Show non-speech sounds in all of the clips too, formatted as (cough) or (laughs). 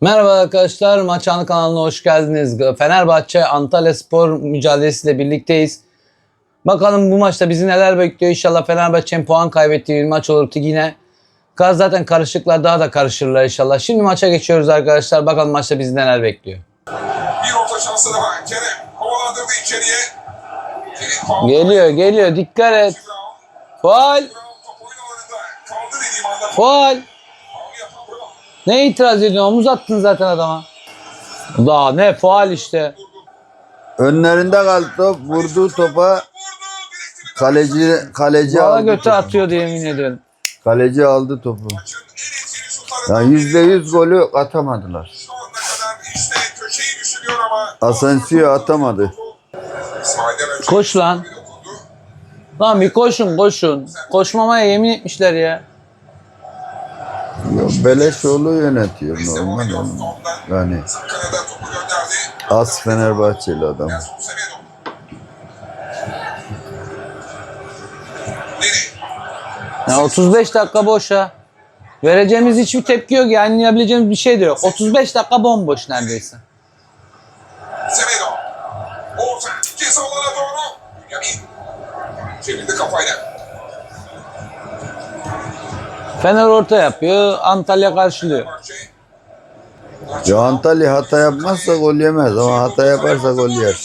Merhaba arkadaşlar, Maç Anı kanalına hoş geldiniz. Fenerbahçe Antalya Spor mücadelesiyle birlikteyiz. Bakalım bu maçta bizi neler bekliyor. İnşallah Fenerbahçe'nin puan kaybettiği bir maç olur yine. Kaz zaten karışıklar daha da karışırlar inşallah. Şimdi maça geçiyoruz arkadaşlar. Bakalım maçta bizi neler bekliyor. Bir orta şansı daha. Kerem havalandırdı içeriye. Geliyor, geliyor. Dikkat et. Faal, faal. Ne itiraz ediyorsun? Omuz attın zaten adama. Daha ne faal işte. Önlerinde kaldı top. Vurduğu topa kaleci kaleci Bana aldı. götü topu. atıyor diye yemin ediyorum. Kaleci aldı topu. Yani yüzde yüz golü atamadılar. Şu ana kadar işte köşeyi düşünüyor ama. Asensio atamadı. Koş lan. Lan bir koşun koşun. Koşmamaya yemin etmişler ya. Yok, Beleşoğlu yönetiyor normal. Yani as Fenerbahçeli adam. Ya 35 dakika boş ha. Vereceğimiz hiçbir tepki yok yani yapabileceğimiz bir şey de yok. 35 dakika bomboş neredeyse. Fener orta yapıyor, Antalya karşılıyor. Ya Antalya hata yapmazsa gol yemez ama hata yaparsa gol yer.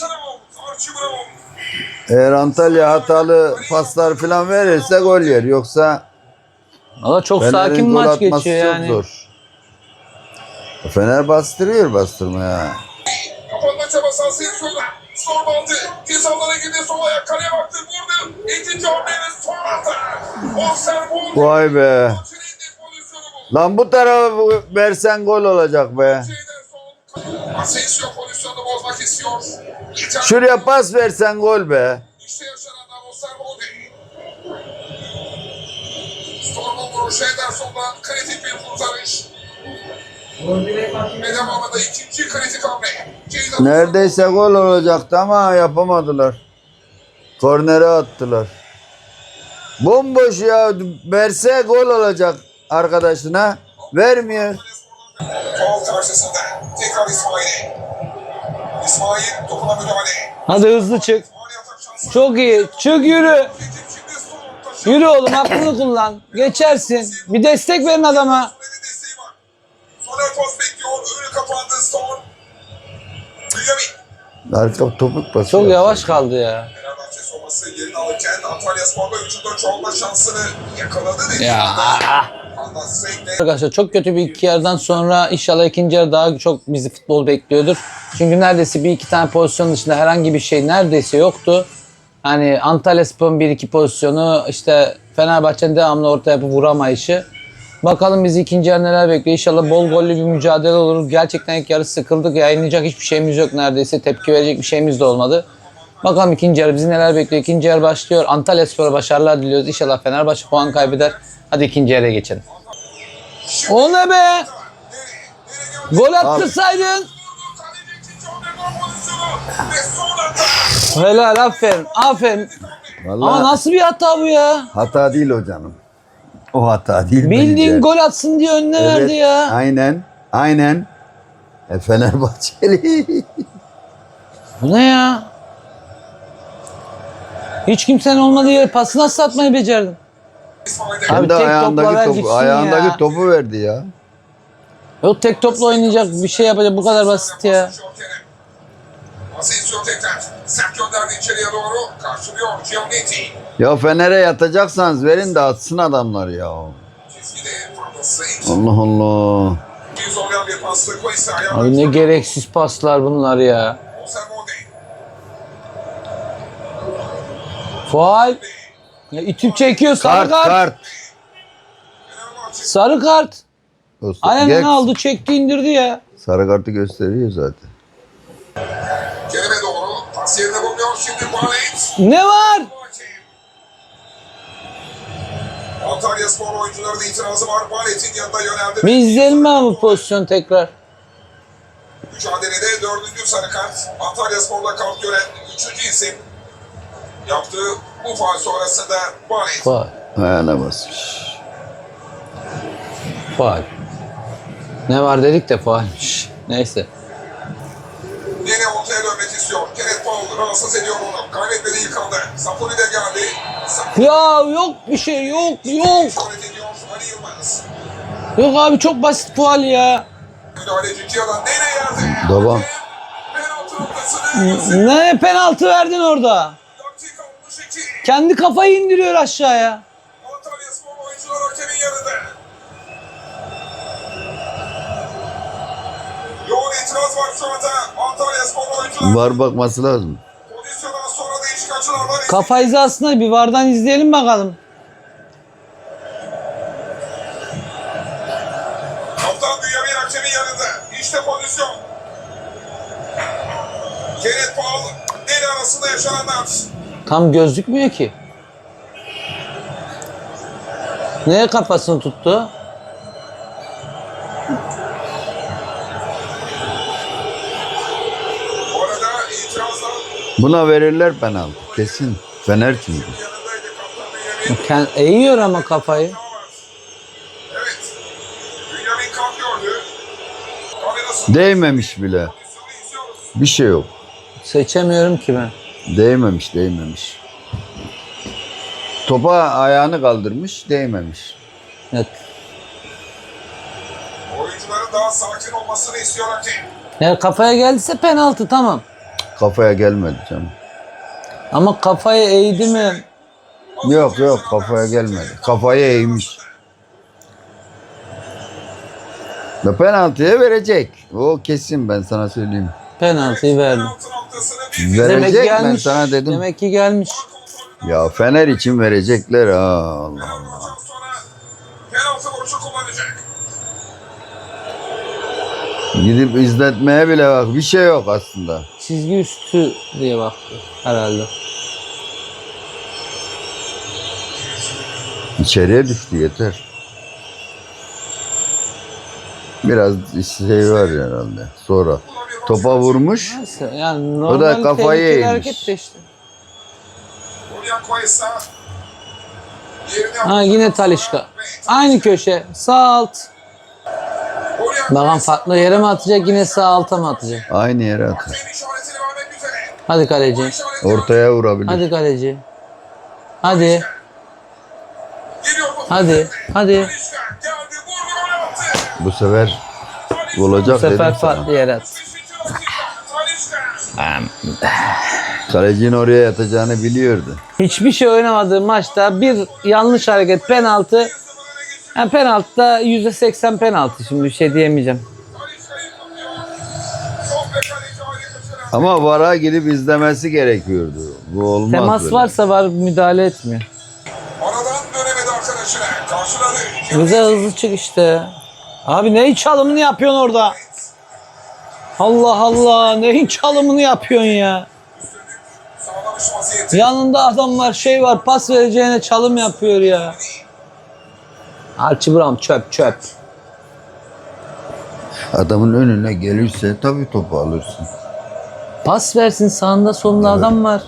Eğer Antalya hatalı paslar falan verirse gol yer. Yoksa Valla çok Fener'in sakin gol maç atması geçiyor çok yani. zor. Fener bastırıyor bastırmaya. Kapanma çabası. Storm aldı. Cezalara girdi. Sol ayak kaleye baktı. Vurdu. İkinci hamleyle son ata. Osterwold. Vay be. Lan bu tarafa versen gol olacak be. Asensio pozisyonu bozmak istiyor. Şuraya pas versen gol be. İşte yaşananlar Osterwold. Storm'un vuruşu Ederson'dan kritik bir kurtarış. Neredeyse gol olacaktı ama yapamadılar. Kornere attılar. Bomboş ya. Verse gol olacak arkadaşına. Vermiyor. Hadi hızlı çık. Çok iyi. Çık yürü. Yürü oğlum aklını kullan. Geçersin. Bir destek verin adama. Bekliyor. Önü kapandı Storm. Bünyamin. Arka topuk pası. Çok yavaş kaldı ya. Fenerbahçe soması yerini alırken Antalya Spor'da hücumda çoğalma şansını yakaladı dedi. Ya. Arkadaşlar çok kötü bir iki yarıdan sonra inşallah ikinci yarı daha çok bizi futbol bekliyordur. Çünkü neredeyse bir iki tane pozisyon dışında herhangi bir şey neredeyse yoktu. Hani Antalya Spor'un bir iki pozisyonu işte Fenerbahçe'nin devamlı orta yapıp vuramayışı. Bakalım bizi ikinci yarı neler bekliyor. İnşallah bol gollü bir mücadele olur. Gerçekten ilk yarı sıkıldık. Yayınlayacak hiçbir şeyimiz yok neredeyse. Tepki verecek bir şeyimiz de olmadı. Bakalım ikinci yarı bizi neler bekliyor. İkinci yarı başlıyor. Antalya Spor'a başarılar diliyoruz. İnşallah Fenerbahçe puan kaybeder. Hadi ikinci yarıya geçelim. O ne be? Gol attırsaydın. Helal aferin aferin. Ama Vallahi nasıl bir hata bu ya? hata değil o canım. O hata değil Bildiğin bence. gol atsın diye önüne Evet, verdi ya. Aynen. Aynen. E, Fenerbahçeli. Bu ne ya? Hiç kimsenin olmadığı yere pası nasıl atmayı becerdin? Abi Kendi tek topla ver ayağındaki topu, gitsin ayağındaki ya. topu verdi ya. Yok tek topla oynayacak bir şey yapacak bu kadar basit ya. Asensio tekrar. Sert gönderdi içeriye doğru. Karşılıyor Giannetti. Ya Fener'e yatacaksanız verin de atsın adamlar ya. Allah Allah. Abi ne gereksiz paslar bunlar ya. Faal. Ya itip çekiyor sarı Kart kart. kart. Sarı kart. Aynen aldı çekti indirdi ya. Sarı kartı gösteriyor zaten. Yerine buluyor. Şimdi Barnet. Ne var? Antalya Spor oyuncularının itirazı var. Barnet'in yanında yöneldi. Bir izleyelim mi bu pozisyonu tekrar? Mücadelede dördüncü sarı kart. Antalya Spor'da kart gören üçüncü isim. Yaptığı bu faal sonrasında Barnet. Faal. Ayağına basmış. Faal. Ne var dedik de faalmiş. Neyse. Yine ortaya dönmek istiyor. Kenneth Paul rahatsız ediyor onu. Kaybetmedi anda. Sapoli de geldi. Sapoli Ya yok bir şey yok yok. Yok abi çok basit ya. Adam. Nene yerde. Devam. Ne penaltı verdin orada? dakika 62. Kendi kafayı indiriyor aşağıya. Antalya Spor oyuncular hakemin yanında. Var şu anda. Antalya Spor oyuncular. Var bakması lazım. Pozisyondan sonra değişik açılardan Kafa hizasında bir vardan izleyelim bakalım. Kaptan Bünyamin hakemin yanında. İşte pozisyon. Kenneth Paul el arasında yaşananlar. Tam gözükmüyor ki. Neye kafasını tuttu? Bu arada itirazlar Buna verirler penaltı. Kesin. Fener çünkü. Kend- eğiyor ama kafayı. Değmemiş bile. Bir şey yok. Seçemiyorum ki ben. Değmemiş, değmemiş. Topa ayağını kaldırmış, değmemiş. Evet. Oyuncuların daha sakin olmasını istiyor hakem. Eğer kafaya geldiyse penaltı tamam. Kafaya gelmedi canım. Ama kafayı eğdi mi? Yok yok kafaya gelmedi. Kafayı eğmiş. Ve penaltıya verecek. O kesin ben sana söyleyeyim. Penaltıyı verdi. Verecek Demek ki ben gelmiş. sana dedim. Demek ki gelmiş. Ya Fener için verecekler ha Allah Allah. penaltı vuruşu kullanacak. Gidip izletmeye bile bak bir şey yok aslında. Çizgi üstü diye baktı herhalde. İçeriye düştü yeter. Biraz şey var herhalde. Sonra topa vurmuş. Neyse yani O da normal kafayı tehlikeli eğmiş. hareket de işte. Julian Koysa yerine Ha yine Talişka. Aynı köşe. Sağ alt. Bakalım farklı yere mi atacak yine sağ alta mı atacak? Aynı yere atar. Hadi kaleci. Ortaya vurabilir. Hadi kaleci. Hadi. Hadi. Hadi. Bu sefer olacak Bu sefer dedim sana. farklı yere at. 65. dakika. Talişka. Kalecinin oraya yatacağını biliyordu. Hiçbir şey oynamadığı maçta bir yanlış hareket penaltı. 1-0 öne geçiyor. Yani penaltıda %80 penaltı şimdi bir şey diyemeyeceğim. Ama VAR'a gidip izlemesi gerekiyordu. Bu olmaz Temas böyle. varsa var müdahale etmiyor. Aradan dönemedi arkadaşına. Karşıladı. Güzel hızlı çık işte. Abi neyin çalımını yapıyorsun orada? Allah Allah neyin çalımını yapıyorsun ya? Yanında adam var şey var pas vereceğine çalım yapıyor ya. Archie Brown çöp çöp. Adamın önüne gelirse tabii topu alırsın. Pas versin sağında solunda adam var.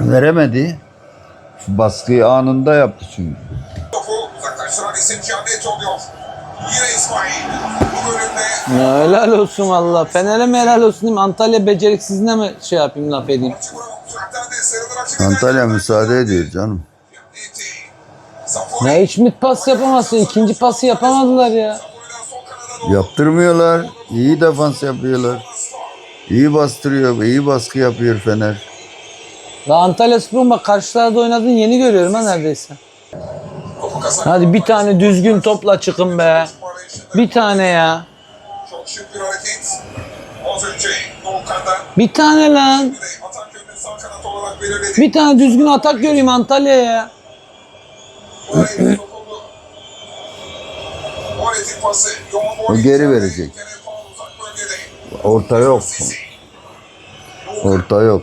Veremedi. Baskıyı anında yaptı çünkü. Topu uzaklaştıran isim Cihanet oluyor. Yine İsmail. Bu bölümde Ya helal olsun valla. Fener'e mi helal olsun diyeyim Antalya beceriksizine mi şey yapayım laf edeyim. Antalya müsaade ediyor canım. Ne hiç mit pas yapamazsın. ikinci pası yapamadılar ya. Yaptırmıyorlar. İyi defans yapıyorlar. İyi bastırıyor. iyi baskı yapıyor Fener. La Antalya Spor'un bak karşılarda oynadığını yeni görüyorum ha neredeyse. Hadi bir tane düzgün topla çıkın be. Bir tane ya. Bir tane lan. Bir tane düzgün atak göreyim Antalya'ya. Oraya dokundu. Moretti pası. Yoğun O geri verecek. Orta yok. Orta yok.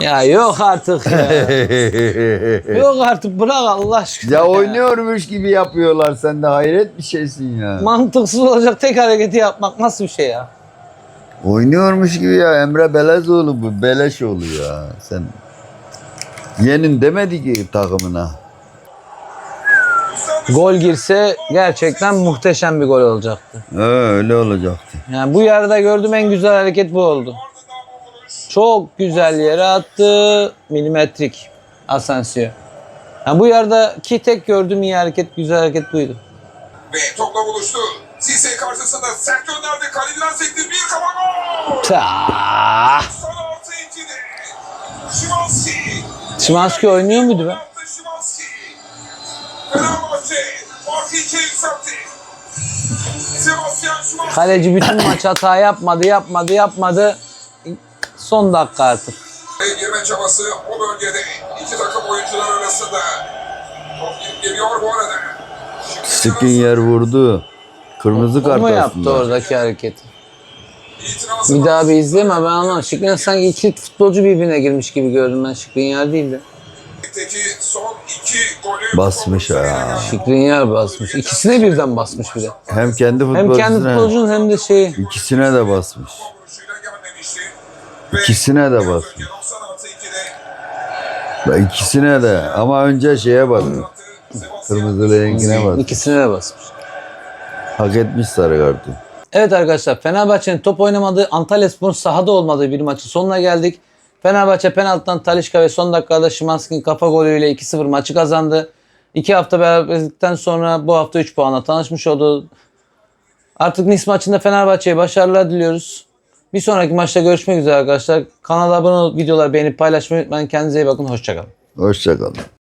Ya yok artık ya. (laughs) yok artık bırak Allah aşkına. ya oynuyormuş gibi yapıyorlar. Sen de hayret bir şeysin ya. Mantıksız olacak tek hareketi yapmak nasıl bir şey ya? Oynuyormuş gibi ya. Emre Belezoğlu bu. Beleşoğlu ya. Sen yenin demedi ki takımına. Gol girse gerçekten muhteşem bir gol olacaktı. He, öyle olacaktı. Yani bu yarıda gördüğüm en güzel hareket bu oldu. Çok güzel yere attı. Milimetrik. Asensio. Yani bu yarıdaki tek gördüğüm iyi hareket, güzel hareket buydu. Ve topla buluştu. Sise karşısında sert gönderdi. Kaleden sekti. Bir kafa gol. Ta. Son altı ikide. Şimanski. Şimanski oynuyor muydu be? Kaleci bütün maç hata yapmadı, yapmadı, yapmadı. Son dakika artık. Girme çabası o bölgede. iki takım oyuncular arasında. Top geliyor bu arada. Skriniar vurdu. Kırmızı O kart mu yaptı aslında. oradaki hareketi? Bir daha bir izleme ben anlamadım. Şikrin sanki iki futbolcu birbirine girmiş gibi gördüm ben. Şikrin yer değildi. Ligdeki son iki golü Basmış ha. Şikrin yer basmış. İkisine birden basmış bir de. Hem kendi Hem kendi futbolcunun hem de şeyi. ikisine de basmış. İkisine de basmış. önce 96 2'de İkisine de ama önce şeye basmış. Kırmızı rengine basmış. İkisine de basmış. Hak etmiş sarı kartı. Evet arkadaşlar Fenerbahçe'nin top oynamadığı Antalyaspor'un sahada olmadığı bir maçın sonuna geldik. Fenerbahçe penaltıdan Talişka ve son dakikada Şimanski'nin kafa golüyle 2-0 maçı kazandı. 2 hafta beraberlikten sonra bu hafta 3 puanla tanışmış oldu. Artık Nice maçında Fenerbahçe'ye başarılar diliyoruz. Bir sonraki maçta görüşmek üzere arkadaşlar. Kanala abone olup videoları beğenip paylaşmayı unutmayın. Kendinize iyi bakın. Hoşçakalın. Hoşçakalın.